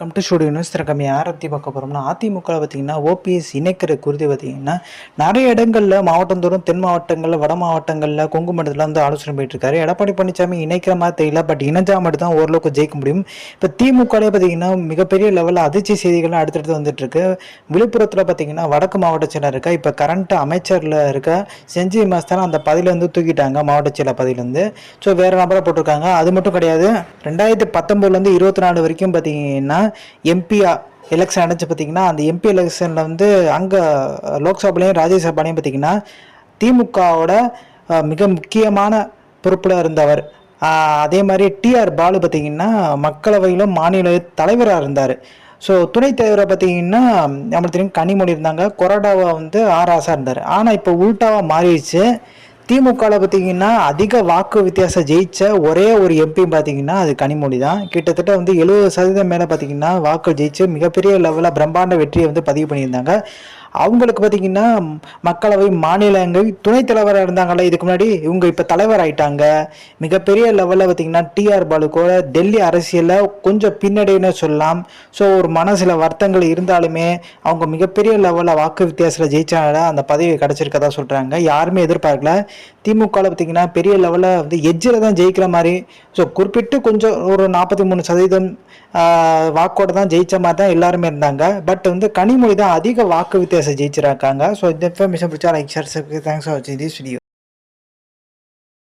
Come to studio news திறக்கம் யாரை பற்றி பார்க்க போகிறோம்னா அதிமுகவில் பார்த்தீங்கன்னா ஓபிஎஸ் இணைக்கிற குறித்து பார்த்தீங்கன்னா நிறைய இடங்களில் மாவட்டந்தோறும் தென் மாவட்டங்களில் வட மாவட்டங்களில் கொங்கு மண்டலத்தில் வந்து ஆலோசனை போயிட்டுருக்காரு. எடப்பாடி பழனிசாமி இணைக்கிற மாதிரி தெரியல பட் இணைஞ்சா மட்டும் தான் ஓரளவுக்கு ஜெயிக்க முடியும். இப்போ திமுகவிலே பார்த்தீங்கன்னா மிகப்பெரிய லெவலில் அதிர்ச்சி செய்திகள்லாம் அடுத்தடுத்து வந்துட்டுருக்கு. விழுப்புரத்தில் பார்த்தீங்கன்னா வடக்கு மாவட்ட செயலர் இருக்கா இப்போ கரண்ட் அமைச்சரில் இருக்க செஞ்சி மாஸ்தான் அந்த பதவியிலேருந்து தூக்கிட்டாங்க மாவட்ட செயலர் பதவியிலேருந்து ஸோ வேறு நபரை போட்டிருக்காங்க. அது மட்டும் கிடையாது. ரெண்டாயிரத்தி பத்தொம்போதுலேருந்து இருபத்தி நாலு வரைக்கும் பார்த்தீங்கன்னா எம்பியா எலெக்ஷன் நடந்துச்சு பார்த்தீங்கன்னா அந்த எம்பி எலெக்ஷனில் வந்து அங்கே லோக்சபாலையும் ராஜ்யசபாலையும் பார்த்தீங்கன்னா திமுகவோட மிக முக்கியமான பொறுப்பில் இருந்தவர். அதே மாதிரி டிஆர் பாலு பார்த்தீங்கன்னா மக்களவையிலும் மாநில தலைவராக இருந்தார். ஸோ துணைத் தலைவரை பார்த்தீங்கன்னா நம்மளுக்கு தெரியும் கனிமொழி இருந்தாங்க. கொரடாவா வந்து ஆராசாக இருந்தார். ஆனால் இப்போ உல்ட்டாவாக மாறிடுச்சு. திமுகவில் பார்த்தீங்கன்னா அதிக வாக்கு வித்தியாசம் ஜெயிச்ச ஒரே ஒரு எம்பி பார்த்தீங்கன்னா அது கனிமொழி தான் கிட்டத்தட்ட வந்து எழுபது சதவீதம் மேலே பார்த்தீங்கன்னா வாக்கு ஜெயிச்சு மிகப்பெரிய லெவலில் பிரம்மாண்ட வெற்றியை வந்து பதிவு பண்ணியிருந்தாங்க. அவங்களுக்கு பார்த்தீங்கன்னா மக்களவை மாநிலங்கள் துணைத் தலைவராக இருந்தாங்கல்ல இதுக்கு முன்னாடி இவங்க இப்போ தலைவர் ஆயிட்டாங்க. மிகப்பெரிய லெவலில் பார்த்தீங்கன்னா டிஆர் பாலு கூட டெல்லி அரசியலில் கொஞ்சம் பின்னடைன்னு சொல்லலாம். ஸோ ஒரு மனசில் வருத்தங்கள் இருந்தாலுமே அவங்க மிகப்பெரிய லெவலில் வாக்கு வித்தியாசத்தில் ஜெயிச்சனால அந்த பதவி கிடச்சிருக்கதா சொல்கிறாங்க யாருமே எதிர்பார்க்கல. திமுகவில் பார்த்தீங்கன்னா பெரிய லெவலில் வந்து எஜ்ஜில் தான் ஜெயிக்கிற மாதிரி. ஸோ குறிப்பிட்டு கொஞ்சம் ஒரு நாற்பத்தி மூணு சதவீதம் வாக்கோடு வாக்கோட தான் ஜெயிச்ச மாதிரி தான் எல்லாருமே இருந்தாங்க. பட் வந்து கனிமொழி தான் அதிக வாக்கு வித்தியாசம் கேஸை ஜெயிச்சிருக்காங்க. ஸோ இந்த இன்ஃபர்மேஷன் பிடிச்சா like share subscribe thanks for வாட்சிங் திஸ் வீடியோ